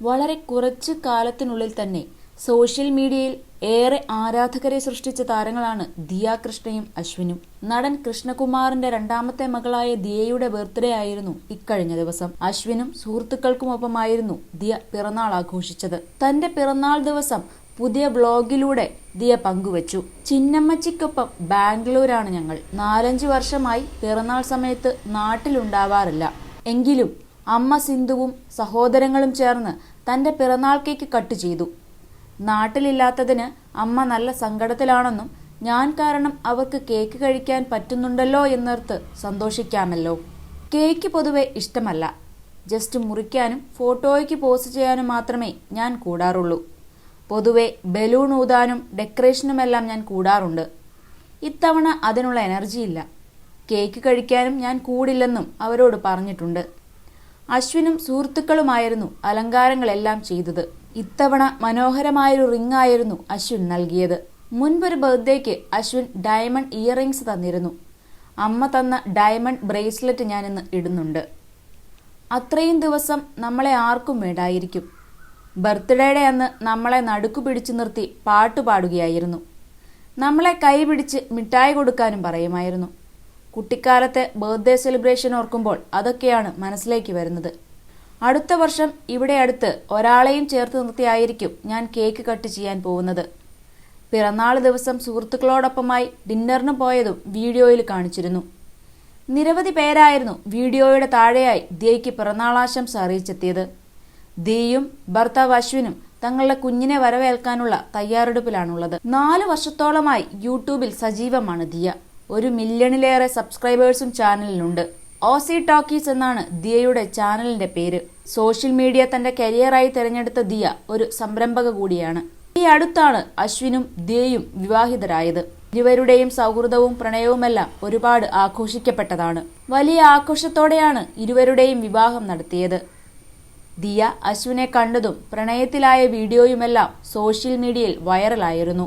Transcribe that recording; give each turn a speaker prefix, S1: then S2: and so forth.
S1: വളരെ കുറച്ചു കാലത്തിനുള്ളിൽ തന്നെ സോഷ്യൽ മീഡിയയിൽ ഏറെ ആരാധകരെ സൃഷ്ടിച്ച താരങ്ങളാണ് ദിയ കൃഷ്ണയും അശ്വിനും. നടൻ കൃഷ്ണകുമാറിന്റെ രണ്ടാമത്തെ മകളായ ദിയയുടെ ബർത്ത്ഡേ ആയിരുന്നു ഇക്കഴിഞ്ഞ ദിവസം. അശ്വിനും സുഹൃത്തുക്കൾക്കുമൊപ്പമായിരുന്നു ദിയ പിറന്നാൾ ആഘോഷിച്ചത്. തന്റെ പിറന്നാൾ ദിവസം പുതിയ ബ്ലോഗിലൂടെ ദിയ പങ്കുവച്ചു. ചിന്നമ്മച്ചിക്കൊപ്പം ബാംഗ്ലൂരാണ് ഞങ്ങൾ. നാലഞ്ച് വർഷമായി പിറന്നാൾ സമയത്ത് നാട്ടിലുണ്ടാവാറില്ല. എങ്കിലും അമ്മ സിന്ധുവും സഹോദരങ്ങളും ചേർന്ന് തന്റെ പിറന്നാൾ കേക്ക് കട്ട് ചെയ്തു. നാട്ടിലില്ലാത്തതിന് അമ്മ നല്ല സങ്കടത്തിലാണെന്നും ഞാൻ കാരണം അവർക്ക് കേക്ക് കഴിക്കാൻ പറ്റുന്നുണ്ടല്ലോ എന്നോർത്ത് സന്തോഷിക്കാമല്ലോ. കേക്ക് പൊതുവെ ഇഷ്ടമല്ല. ജസ്റ്റ് മുറിക്കാനും ഫോട്ടോയ്ക്ക് പോസ്റ്റ് ചെയ്യാനും മാത്രമേ ഞാൻ കൂടാറുള്ളൂ. പൊതുവെ ബലൂൺ ഊതാനും ഡെക്കറേഷനുമെല്ലാം ഞാൻ കൂടാറുണ്ട്. ഇത്തവണ അതിനുള്ള എനർജിയില്ല. കേക്ക് കഴിക്കാനും ഞാൻ കൂടില്ലെന്നും അവരോട് പറഞ്ഞിട്ടുണ്ട്. അശ്വിനും സുഹൃത്തുക്കളുമായിരുന്നു അലങ്കാരങ്ങളെല്ലാം ചെയ്തത്. ഇത്തവണ മനോഹരമായൊരു റിംഗ് ആയിരുന്നു അശ്വിൻ നൽകിയത്. മുൻപൊരു ബർത്ത്ഡേക്ക് അശ്വിൻ ഡയമണ്ട് ഇയറിംഗ്സ് തന്നിരുന്നു. അമ്മ തന്ന ഡയമണ്ട് ബ്രേസ്ലെറ്റ് ഞാനിന്ന് ഇടുന്നുണ്ട്. അത്രയും ദിവസം നമ്മളെ ആർക്കും വേണ്ടായിരിക്കും. ബർത്ത്ഡേയുടെ അന്ന് നമ്മളെ നടുക്കു പിടിച്ചു നിർത്തി പാട്ടുപാടുകയായിരുന്നു നമ്മളെ കൈ പിടിച്ച് മിഠായി കൊടുക്കാനും പറയുമായിരുന്നു. കുട്ടിക്കാലത്തെ ബർത്ത്ഡേ സെലിബ്രേഷൻ ഓർക്കുമ്പോൾ അതൊക്കെയാണ് മനസ്സിലേക്ക് വരുന്നത്. അടുത്ത വർഷം ഇവിടെ അടുത്ത് ഒരാളെയും ചേർത്ത് നിർത്തിയായിരിക്കും ഞാൻ കേക്ക് കട്ട് ചെയ്യാൻ പോകുന്നത്. പിറന്നാൾ ദിവസം സുഹൃത്തുക്കളോടൊപ്പമായി ഡിന്നറിന് പോയതും വീഡിയോയിൽ കാണിച്ചിരുന്നു. നിരവധി പേരായിരുന്നു വീഡിയോയുടെ താഴെയായി ദിയയ്ക്ക് പിറന്നാളാശംസ അറിയിച്ചെത്തിയത്. ദിയും ഭർത്താവ് അശ്വിനും തങ്ങളുടെ കുഞ്ഞിനെ വരവേൽക്കാനുള്ള തയ്യാറെടുപ്പിലാണുള്ളത്. നാല് വർഷത്തോളമായി യൂട്യൂബിൽ സജീവമാണ് ദിയ. ഒരു മില്യണിലേറെ സബ്സ്ക്രൈബേഴ്സും ചാനലിനുണ്ട് ഓസി ടോക്കീസ് എന്നാണ് ദിയയുടെ ചാനലിന്റെ പേര്. സോഷ്യൽ മീഡിയ തന്റെ കരിയറായി തെരഞ്ഞെടുത്ത ദിയ ഒരു സംരംഭക കൂടിയാണ്. ഈ അടുത്താണ് അശ്വിനും ദിയയും വിവാഹിതരായത്. ഇരുവരുടെയും സൗഹൃദവും പ്രണയവുമെല്ലാം ഒരുപാട് ആഘോഷിക്കപ്പെട്ടതാണ്. വലിയ ആഘോഷത്തോടെയാണ് ഇരുവരുടെയും വിവാഹം നടത്തിയത്. ദിയ അശ്വിനെ കണ്ടതും പ്രണയത്തിലായ വീഡിയോയുമെല്ലാം സോഷ്യൽ മീഡിയയിൽ വൈറലായിരുന്നു.